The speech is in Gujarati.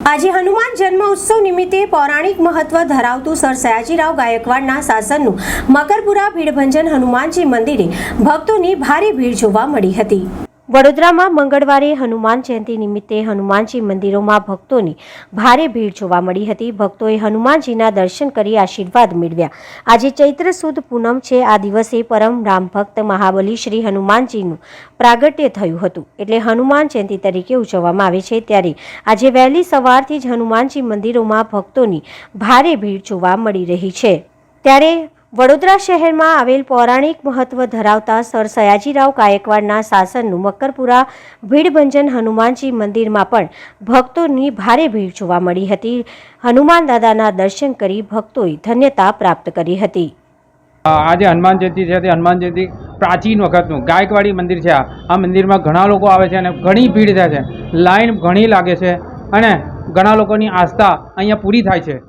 આજે હનુમાન જન્મ ઉત્સવ નિમિત્તે પૌરાણિક મહત્વ ધરાવતું સર સયાજીરાવ ગાયકવાડના શાસનનું મકરપુરા ભીડભંજન હનુમાનજી મંદિરે ભક્તોની ભારે ભીડ જોવા મળી હતી. વડોદરામાં મંગળવારે હનુમાન જયંતિ નિમિત્તે હનુમાનજી મંદિરોમાં ભક્તોની ભારે ભીડ જોવા મળી હતી. ભક્તોએ હનુમાનજીના દર્શન કરી આશીર્વાદ મેળવ્યા. આજે ચૈત્ર સુદ પૂનમ છે. આ દિવસે પરમ રામ ભક્ત મહાબલી શ્રી હનુમાનજીનું પ્રાગટ્ય થયું હતું. એટલે હનુમાન જયંતિ તરીકે ઉજવવામાં આવે છે. ત્યારે આજે વહેલી સવારથી જ હનુમાનજી મંદિરોમાં ભક્તોની ભારે ભીડ જોવા મળી રહી છે. ત્યારે વડોદરા શહેરમાં આવેલ પૌરાણિક મહત્વ ધરાવતા સર સયાજીરાવ ગાયકવાડના શાસનનું મકરપુરા ભીડભંજન હનુમાનજી મંદિરમાં પણ ભક્તોની ભારે ભીડ જોવા મળી હતી. હનુમાન દાદાના દર્શન કરી ભક્તોએ ધન્યતા પ્રાપ્ત કરી હતી. આજે હનુમાન જયંતિ છે, તે હનુમાન જયંતિ પ્રાચીન વખતનું. ગાયકવાડી મંદિર છે આ મંદિરમાં ઘણા લોકો આવે છે અને ઘણી ભીડ થાય છે. લાઈન ઘણી લાગે છે અને ઘણા લોકોની આસ્થા અહીંયા પૂરી થાય છે.